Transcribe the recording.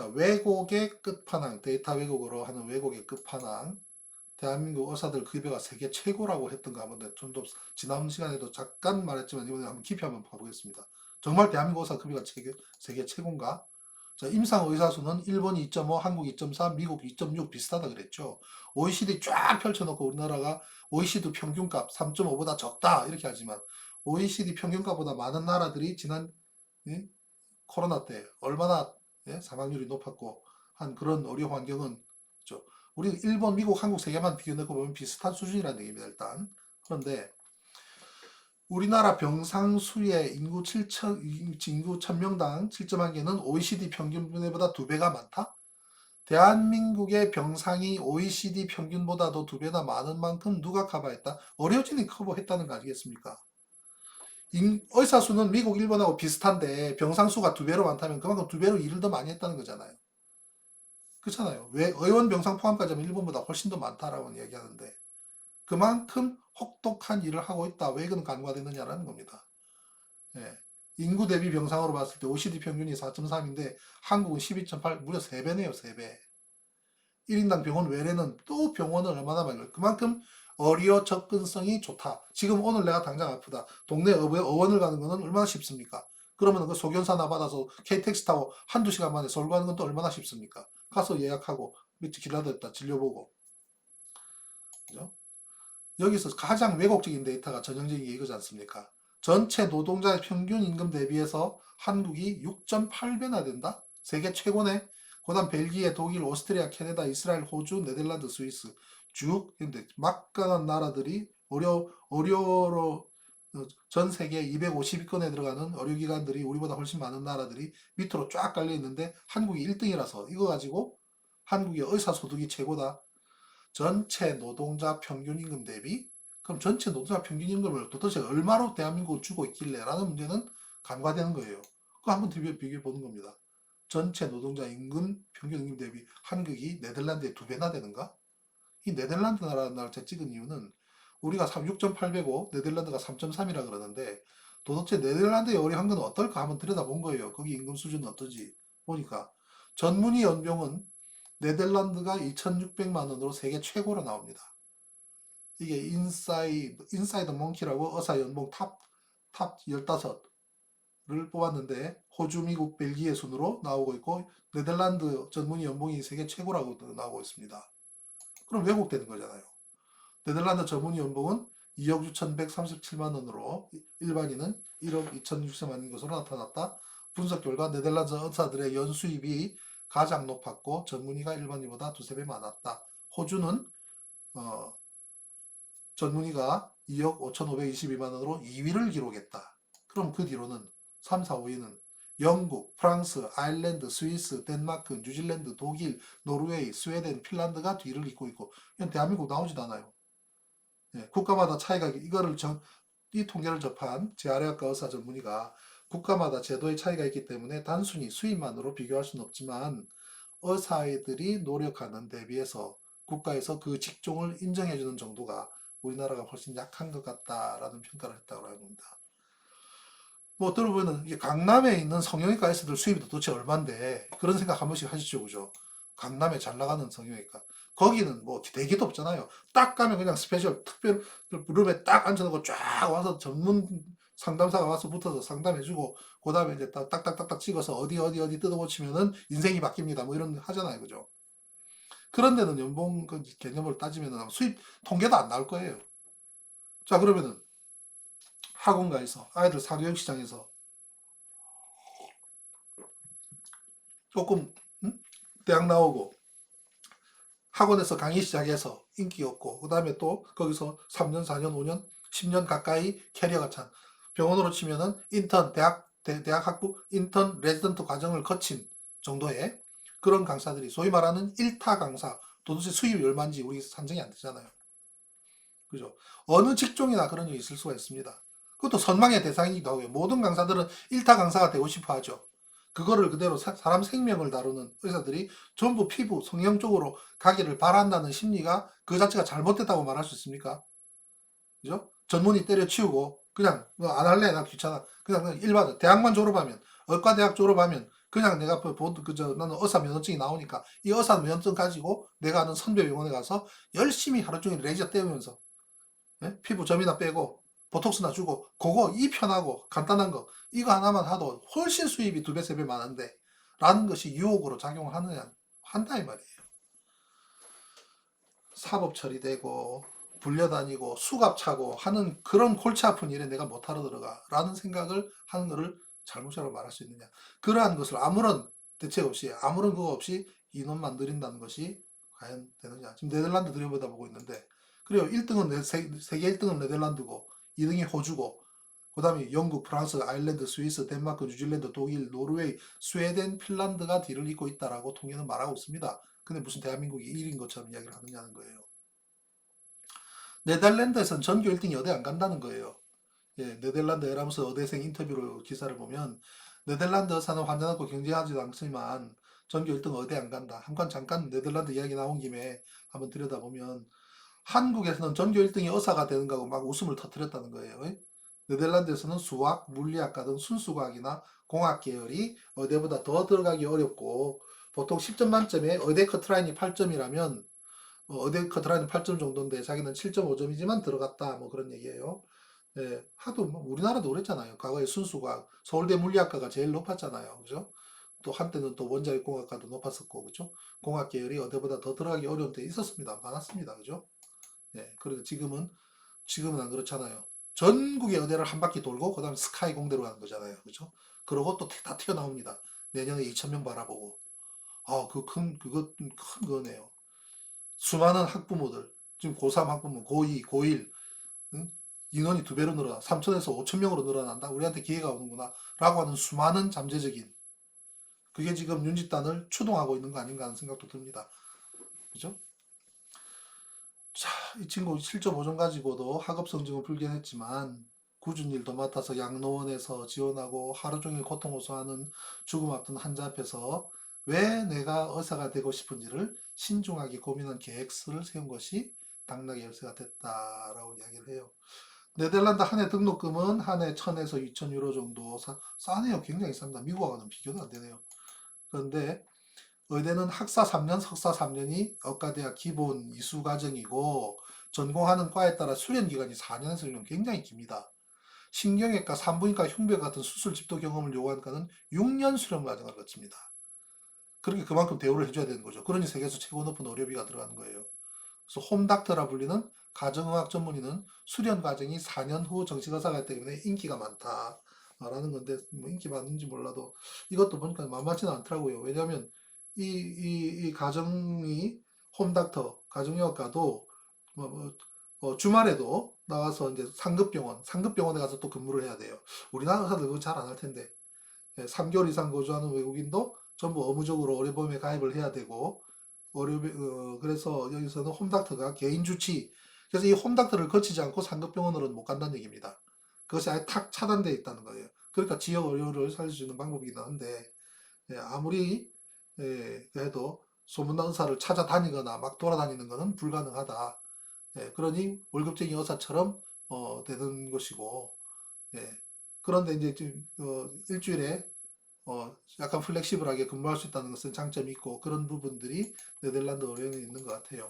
자, 왜곡의 끝판왕, 데이터 왜곡으로 하는 왜곡의 끝판왕. 대한민국 의사들 급여가 세계 최고라고 했던 거 한번 좀더 지난 시간에도 잠깐 말했지만 이번에 한번 깊이 한번 봐보겠습니다. 정말 대한민국 의사 급여가 세계, 세계 최고인가? 자, 임상 의사 수는 일본 2.5, 한국 2.4, 미국 2.6 비슷하다 그랬죠. OECD 쫙 펼쳐놓고 우리나라가 OECD 평균값 3.5보다 적다 이렇게 하지만 OECD 평균값보다 많은 나라들이 지난 예? 코로나 때 얼마나 예? 사망률이 높았고 한 그런 의료 환경은 그렇죠. 우리 일본, 미국, 한국 세 개만 비교해놓고 보면 비슷한 수준이라는 얘기입니다. 일단 그런데 우리나라 병상 수의 인구 7천 인구 1000명당 7.1개는 OECD 평균보다 두 배가 많다. 대한민국의 병상이 OECD 평균보다도 두 배나 많은 만큼 누가 커버했다? 의료진이 커버했다는 거 아니겠습니까? 인- 의사 수는 미국, 일본하고 비슷한데 병상 수가 두 배로 많다면 그만큼 두 배로 일을 더 많이 했다는 거잖아요. 그렇잖아요. 왜 의원 병상 포함까지 하면 일본보다 훨씬 더 많다라고 얘기하는데 그만큼 혹독한 일을 하고 있다. 왜 이건 간과되느냐라는 겁니다. 예. 인구 대비 병상으로 봤을 때 OECD 평균이 4.3인데 한국은 12.8 무려 3배네요. 3배. 1인당 병원 외래는 또 병원을 얼마나 많이. 그만큼 의료 접근성이 좋다. 지금 오늘 내가 당장 아프다. 동네 의- 의원을 가는 거는 얼마나 쉽습니까? 그러면 그 소견서나 받아서 KTX 타고 한두 시간 만에 서울 가는 건또 얼마나 쉽습니까? 가서 예약하고 밑에 기다렸다 진료보고. 그죠? 여기서 가장 왜곡적인 데이터가 전형적인 게 이거지 않습니까? 전체 노동자의 평균 임금 대비해서 한국이 6.8배나 된다? 세계 최고네? 그 다음 벨기에, 독일, 오스트리아, 캐나다, 이스라엘, 호주, 네덜란드, 스위스 쭉 근데 막강한 나라들이 의료, 의료로 어, 전 세계 250위권에 들어가는 의료기관들이 우리보다 훨씬 많은 나라들이 밑으로 쫙 깔려 있는데 한국이 1등이라서 이거 가지고 한국의 의사 소득이 최고다. 전체 노동자 평균 임금 대비 그럼 전체 노동자 평균 임금을 도대체 얼마로 대한민국을 주고 있길래 라는 문제는 간과되는 거예요. 그거 한번 비교해 보는 겁니다. 전체 노동자 임금 평균 임금 대비 한국이 네덜란드의 두 배나 되는가? 이 네덜란드 나라를 제가 찍은 이유는 우리가 6.8배고 네덜란드가 3.3이라 그러는데 도대체 네덜란드의 의료 환경은 어떨까 한번 들여다본 거예요. 거기 임금 수준은 어떤지 보니까 전문의 연봉은 네덜란드가 2,600만 원으로 세계 최고로 나옵니다. 이게 인사이드 인사이드 몽키라고 의사 연봉 탑탑 15를 뽑았는데 호주, 미국, 벨기에 순으로 나오고 있고 네덜란드 전문의 연봉이 세계 최고라고 나오고 있습니다. 그럼 왜곡되는 거잖아요. 네덜란드 전문의 연봉은 2억 6,137만 원으로 일반인은 1억 2,060만 원인 것으로 나타났다. 분석 결과 네덜란드 의사들의 연수입이 가장 높았고 전문의가 일반인보다 두세 배 많았다. 호주는 어, 전문의가 2억 5,522만 원으로 2위를 기록했다. 그럼 그 뒤로는 3, 4, 5위는 영국, 프랑스, 아일랜드, 스위스, 덴마크, 뉴질랜드, 독일, 노르웨이, 스웨덴, 핀란드가 뒤를 잇고 있고 이건 대한민국 나오지도 않아요. 예, 국가마다 차이가 이거를 정, 이 통계를 접한 재활의학과 의사 전문의가 국가마다 제도의 차이가 있기 때문에 단순히 수입만으로 비교할 수는 없지만 의사들이 노력하는 대비해서 국가에서 그 직종을 인정해주는 정도가 우리나라가 훨씬 약한 것 같다라는 평가를 했다고 합니다. 뭐 들어보면 이게 강남에 있는 성형외과 의사들 수입이 도대체 얼만데 그런 생각 한 번씩 하시죠, 그죠? 강남에 잘 나가는 성형외과 거기는 뭐 대기도 없잖아요. 딱 가면 그냥 스페셜 특별 룸에 딱 앉혀놓고 쫙 와서 전문 상담사가 와서 붙어서 상담해주고 그 다음에 이제 딱 딱딱딱딱 찍어서 어디 어디 어디 뜯어고치면은 인생이 바뀝니다. 뭐 이런 거 하잖아요, 그죠? 그런 데는 연봉 그 개념을 따지면은 수입 통계도 안 나올 거예요. 자 그러면은 학원가에서 아이들 사교육 시장에서 조금 음? 대학 나오고 학원에서 강의 시작해서 인기 없고 그 다음에 또 거기서 3년, 4년, 5년, 10년 가까이 캐리어가 찬 병원으로 치면은 인턴 대학 대, 대학 학부 인턴 레지던트 과정을 거친 정도의 그런 강사들이 소위 말하는 1타 강사 도대체 수입이 얼마인지 우리 산정이 안 되잖아요. 그죠? 어느 직종이나 그런 일이 있을 수가 있습니다. 그것도 선망의 대상이기도 하고요. 모든 강사들은 1타 강사가 되고 싶어 하죠. 그거를 그대로 사, 람 생명을 다루는 의사들이 전부 피부, 성형 쪽으로 가기를 바란다는 심리가 그 자체가 잘못됐다고 말할 수 있습니까? 그죠? 전문의 때려치우고 그냥 뭐안 할래 나 귀찮아 그냥, 그냥 일반 대학만 졸업하면 의과대학 졸업하면 그냥 내가 그 본- 그저 나는 의사 면허증이 나오니까 이 의사 면허증 가지고 내가 아는 선배 병원에 가서 열심히 하루 종일 레이저 떼우면서 예? 피부 점이나 빼고 보톡스나 주고 그거 이 편하고 간단한 거 이거 하나만 하도 훨씬 수입이 두 배 세 배 많은데 라는 것이 유혹으로 작용을 하느냐 한다 이 말이에요. 사법 처리되고 불려다니고 수갑 차고 하는 그런 골치 아픈 일에 내가 못하러 들어가 라는 생각을 하는 것을 잘못이라고 말할 수 있느냐. 그러한 것을 아무런 대책 없이 아무런 그거 없이 인원만 늘린다는 것이 과연 되느냐. 지금 네덜란드 들여보다 보고 있는데. 그래요 1등은 네, 세, 세계 1등은 네덜란드고 2등이 호주고 그 다음에 영국, 프랑스, 아일랜드, 스위스, 덴마크, 뉴질랜드, 독일, 노르웨이, 스웨덴, 핀란드가 뒤를 잇고 있다라고 통계는 말하고 있습니다. 근데 무슨 대한민국이 1인 것처럼 이야기를 하느냐는 거예요. 네덜란드에서는 전교 1등이 어디 안 간다는 거예요. 예, 네덜란드 에라무스 어대생 인터뷰로 기사를 보면 네덜란드 의사는 환자 낳고 경쟁하지도 않지만 전교 1등 어디 안 간다. 한번 잠깐 네덜란드 이야기 나온 김에 한번 들여다보면 한국에서는 전교 1등이 의사가 되는 거하고 막 웃음을 터뜨렸다는 거예요. 예? 네덜란드에서는 수학, 물리학과 등 순수과학이나 공학 계열이 의대보다 더 들어가기 어렵고 보통 10점 만점에 의대 커트라인이 8점이라면 어, 의대 커트라인은 8점 정도인데 자기는 7.5점이지만 들어갔다 뭐 그런 얘기예요. 예, 하도 뭐 우리나라도 그랬잖아요. 과거에 순수과학, 서울대 물리학과가 제일 높았잖아요. 그죠? 또 한때는 또 원자력 공학과도 높았었고, 그죠? 공학 계열이 의대보다 더 들어가기 어려운 때 있었습니다. 많았습니다. 그죠? 예, 그런데 지금은 지금은 안 그렇잖아요. 전국의 의대를 한 바퀴 돌고 그다음에 스카이 공대로 가는 거잖아요. 그죠? 그러고 또 다 튀어나옵니다. 내년에 2,000명 바라보고. 아, 그 큰, 그거 큰 거네요. 수많은 학부모들, 지금 고3 학부모, 고2, 고1, 응? 인원이 두 배로 늘어나, 3천에서 5천 명으로 늘어난다? 우리한테 기회가 오는구나. 라고 하는 수많은 잠재적인, 그게 지금 윤집단을 추동하고 있는 거 아닌가 하는 생각도 듭니다. 그죠? 자, 이 친구 실적 보존 가지고도 학업 성적은 불견했지만 굳은 일도 맡아서 양로원에서 지원하고 하루 종일 고통 호소하는 죽음 앞둔 환자 앞에서 왜 내가 의사가 되고 싶은지를 신중하게 고민한 계획서를 세운 것이 당락의 열쇠가 됐다라고 이야기를 해요. 네덜란드 한 해 등록금은 한 해 1000에서 2000 유로 정도 사, 싸네요. 굉장히 쌉니다. 미국하고는 비교도 안 되네요. 그런데 의대는 학사 3년, 석사 3년이 의과대학 기본 이수 과정이고 전공하는 과에 따라 수련 기간이 4년에서 1년 굉장히 깁니다. 신경외과, 산부인과, 흉부외과 같은 수술 집도 경험을 요구하는 과는 6년 수련 과정을 거칩니다. 그렇게 그만큼 대우를 해줘야 되는 거죠. 그러니 세계에서 최고 높은 의료비가 들어가는 거예요. 그래서 홈닥터라 불리는 가정의학 전문의는 수련 과정이 4년 후 정식 의사가 때문에 인기가 많다. 라는 건데 뭐 인기 많은지 몰라도 이것도 보니까 만만치는 않더라고요. 왜냐하면 이, 이, 이 가정이 홈닥터, 가정의학과도 뭐, 뭐, 어, 주말에도 나와서 이제 상급병원, 상급병원에 가서 또 근무를 해야 돼요. 우리나라 의사들 그거 잘 안 할 텐데. 예, 3개월 이상 거주하는 외국인도 전부 의무적으로 의료보험에 가입을 해야 되고, 의료, 어, 그래서 여기서는 홈닥터가 개인 주치, 그래서 이 홈닥터를 거치지 않고 상급병원으로는 못 간다는 얘기입니다. 그것이 아예 탁 차단되어 있다는 거예요. 그러니까 지역 의료를 살릴 수 있는 방법이긴 한데, 예, 아무리 예, 그래도 소문난 의사를 찾아다니거나 막 돌아다니는 것은 불가능하다. 예, 그러니 월급쟁이 의사처럼 어, 되는 것이고, 예, 그런데 이제 좀, 어, 일주일에 어, 약간 플렉시블하게 근무할 수 있다는 것은 장점이 있고 그런 부분들이 네덜란드 의료에 있는 것 같아요.